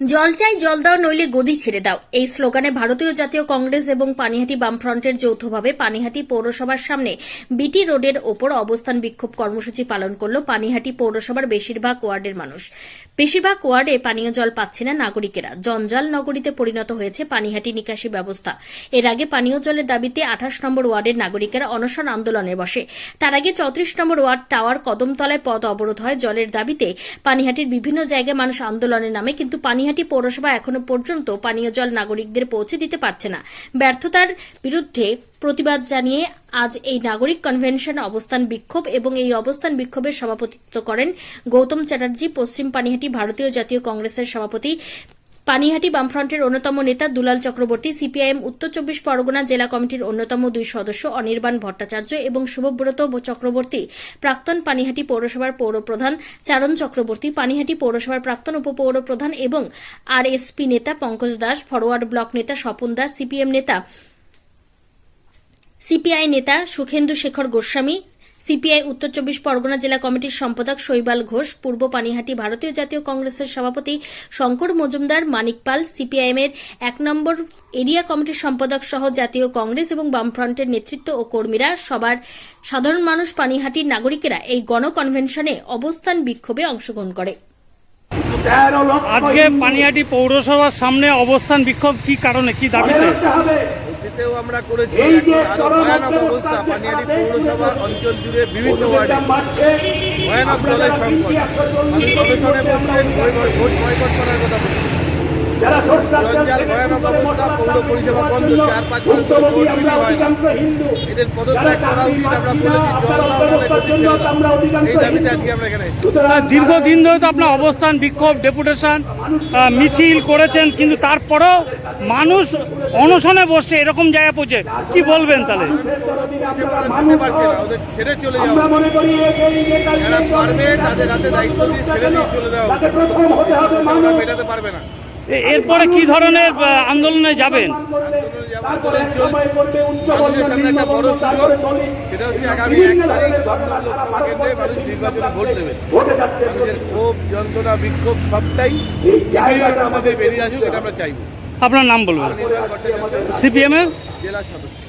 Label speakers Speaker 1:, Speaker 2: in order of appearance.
Speaker 1: জল চাই, জল দাও, নইলে গদি ছেড়ে দাও। এই স্লোগানে ভারতীয় জাতীয় কংগ্রেস এবং পানিহাটি বামফ্রন্টের যৌথভাবে পানিহাটি পৌরসভার সামনে বিটি রোডের ওপর অবস্থান বিক্ষোভ কর্মসূচি পালন করল পানিহাটি পৌরসভার বেশিরভাগ ওয়ার্ডের মানুষ। বেশিরভাগ ওয়ার্ডে পানীয় জল পাচ্ছে না নাগরিকেরা। জঞ্জাল নগরীতে পরিণত হয়েছে পানিহাটি নিকাশি ব্যবস্থা। এর আগে পানীয় জলের দাবিতে আঠাশ নম্বর ওয়ার্ডের নাগরিকেরা অনশন আন্দোলনে বসে। তার আগে চৌত্রিশ নম্বর ওয়ার্ড টাওয়ার কদমতলায় পথ অবরোধ হয়। জলের দাবিতে পানিহাটির বিভিন্ন জায়গায় মানুষ আন্দোলনে নামে, কিন্তু পানিহাটি পৌরসভা এখনও পর্যন্ত পানীয় জল নাগরিকদের পৌঁছে দিতে পারছে না। ব্যর্থতার বিরুদ্ধে প্রতিবাদ জানিয়ে আজ এই নাগরিক কনভেনশন অবস্থান বিক্ষোভ এবং এই অবস্থান বিক্ষোভের সভাপতিত্ব করেন গৌতম চ্যাটার্জি, পশ্চিম পানিহাটি ভারতীয় জাতীয় কংগ্রেসের সভাপতি পানিহাটি বামফ্রন্টের অন্যতম নেতা দুলাল চক্রবর্তী, সিপিআইএম, উত্তর চব্বিশ পরগনা জেলা কমিটির অন্যতম দুই সদস্য অনির্বাণ ভট্টাচার্য এবং শুভব্রত চক্রবর্তী, প্রাক্তন পানিহাটি পৌরসভার পৌরপ্রধান চারণ চক্রবর্তী, পানিহাটি পৌরসভার প্রাক্তন উপপৌরপ্রধান এবং আরএসপি নেতা পঙ্কজ দাস ফরওয়ার্ড ব্লক নেতা স্বপন দাস, সিপিএম নেতা, সিপিআই নেতা সুখেন্দু শেখর গোস্বামী সিপিআই উত্তর চব্বিশ পরগনা জেলা কমিটির সম্পাদক শৈবাল ঘোষ পূর্ব পানিহাটি ভারতীয় জাতীয় কংগ্রেসের সভাপতি শঙ্কর মজুমদার মানিক পাল সিপিআইএম এর এক নম্বর এরিয়া কমিটির সম্পাদক সহ জাতীয় কংগ্রেস এবং বামফ্রন্টের নেতৃত্ব ও কর্মীরা সবার সাধারণ মানুষ পানিহাটির নাগরিকেরা এই গণকনভেনশনে অবস্থান বিক্ষোভে অংশগ্রহণ করে।
Speaker 2: আজকে পানিহাটি পৌরসভার সামনে অবস্থান বিক্ষোভ কি কারণে কি দাবিতে?
Speaker 3: অতীতেও আমরা করেছি। আরও ভয়ানক অবস্থা পানিয়ারি পৌরসভা অঞ্চল জুড়ে বিভিন্ন ওয়ার্ডে ভয়ানক জলের সংকট। আমি কমিশনে বসছেন ভোট বয়কট করার কথা বলছেন জঞ্জাল ভয়ানক অবস্থা পৌর পরিষেবা বন্ধ চার পাঁচ মাস ধরে ভোট বিলি হয় না এদের পদত্যাগ করা উচিত আমরা বলেছি জল দাও নাহলে গতি ছেড়ে দাও এই দাবিতে আজকে আমরা এখানে
Speaker 2: দীর্ঘদিন ধরে তো আপনার অবস্থান বিক্ষোভ ডেপুটেশন মিছিল করেছেন কিন্তু তারপরেও মানুষ অনশনে বসছে এরকম জায়গায় পৌঁছে। কি বলবেন তাহলে?
Speaker 3: ওদের ছেড়ে চলে যাওয়া যারা পারবে তাদের হাতে দায়িত্ব দিয়ে ছেড়ে দিয়ে চলে ওরা মেটাতে পারবে না।
Speaker 2: এরপরে কি ধরনের আন্দোলনে যাবেন?
Speaker 3: সেটা হচ্ছে আগামী এক তারিখ দমদম লোকসভা কেন্দ্রে মানুষ নির্বাচনে ভোট মানুষের ক্ষোভ যন্ত্রণা বিক্ষোভ সবটাই দিয়ে বেরিয়ে আসুক এটা আমরা চাইব।
Speaker 2: আপনার নাম বলবেন। সিপিএম এর
Speaker 3: জেলা সদস্য।